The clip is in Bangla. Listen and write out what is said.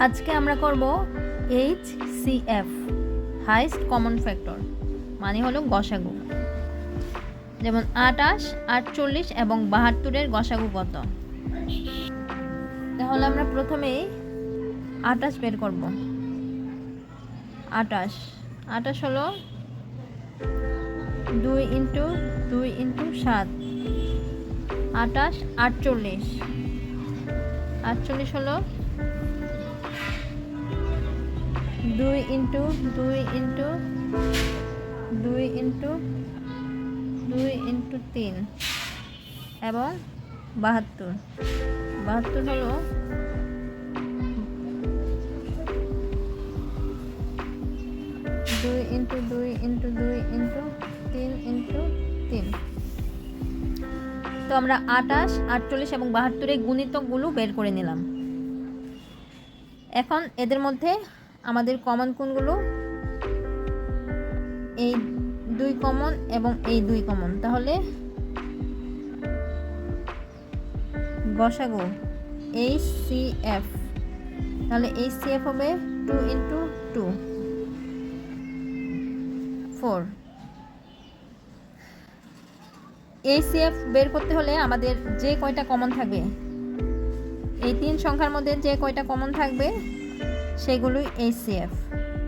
আজকে আমরা করব H C F highest common factor মানে হলো গসাগু। যেমন আটাশ, আটচল্লিশ এবং বাহাত্তরের গসাগু কত? তাহলে আমরা প্রথমেই আটাশ বের করব। আটাশ। আটাশ হলো দুই ইন্টু দুই ইন্টু সাত। আটাশ, আটচল্লিশ। আটচল্লিশ হলো দুই ইন্টু দুই ইন্টু দুই ইন্টু দুই ইন্টু তিন এবং বাহাত্তর। বাহাত্তর হলো দুই ইন্টু দুই ইন্টু দুই ইন্টু তিন ইন্টু তিন। তো আমরা আটাশ, আটচল্লিশ এবং বাহাত্তরের গুণিতকগুলো বের করে নিলাম। এখন এদের মধ্যে আমাদের কমন কোনগুলো? এই দুই কমন এবং এই দুই কমন তাহলে বসাগো এইচ সি এফ তাহলে এইচ সি এফ হবে two into two four H C F বের করতে হলে আমাদের যে কয়টা কমন থাকবে? এই তিন সংখ্যার মধ্যে যে কয়টা কমন থাকবে? সেগুলোই এইচসিএফ